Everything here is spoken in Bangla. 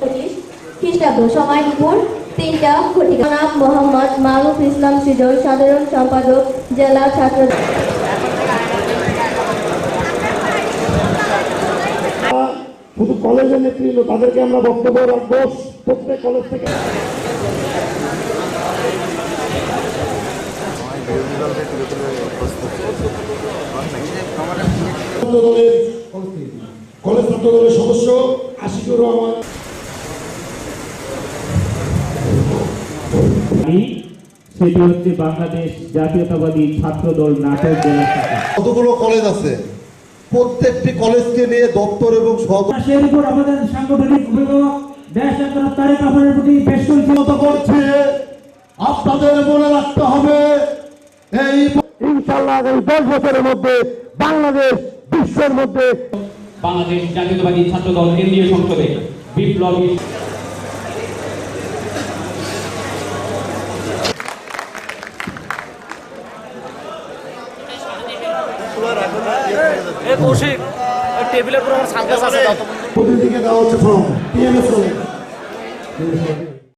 পঁচিশ খ্রিস্টাব্দ সময় দুপুর তিনটা মোহাম্মদ মারুফ ইসলাম সৃজন সাধারণ সম্পাদক জেলা ছাত্র শুধু কলেজের নেতৃত্ব তাদেরকে আমরা বক্তব্য রাখব প্রত্যেক কলেজ থেকে। কলেজ ছাত্র দলের সদস্য আশিকুর রহমান। আমি সেটি হচ্ছে বাংলাদেশ জাতীয়তাবাদী ছাত্র দল নাটক জেলা কতগুলো কলেজ আছে? প্রত্যেকটি কলেজকে নিয়ে দপ্তর এবং সেই উপর আমাদের সাংগঠনিক করেছে মতো করছে। আপনাদের মনে রাখতে হবে এই ইনশাল্লাহ আগামী দশ বছরের মধ্যে বাংলাদেশ বিশ্বের মধ্যে বাংলাদেশ জাতীয়তাবাদী ছাত্র দল কেন্দ্রীয় সংসদে বিপ্লবী প্রতিদিকে দেওয়া হচ্ছে ফর্ম টিএমএস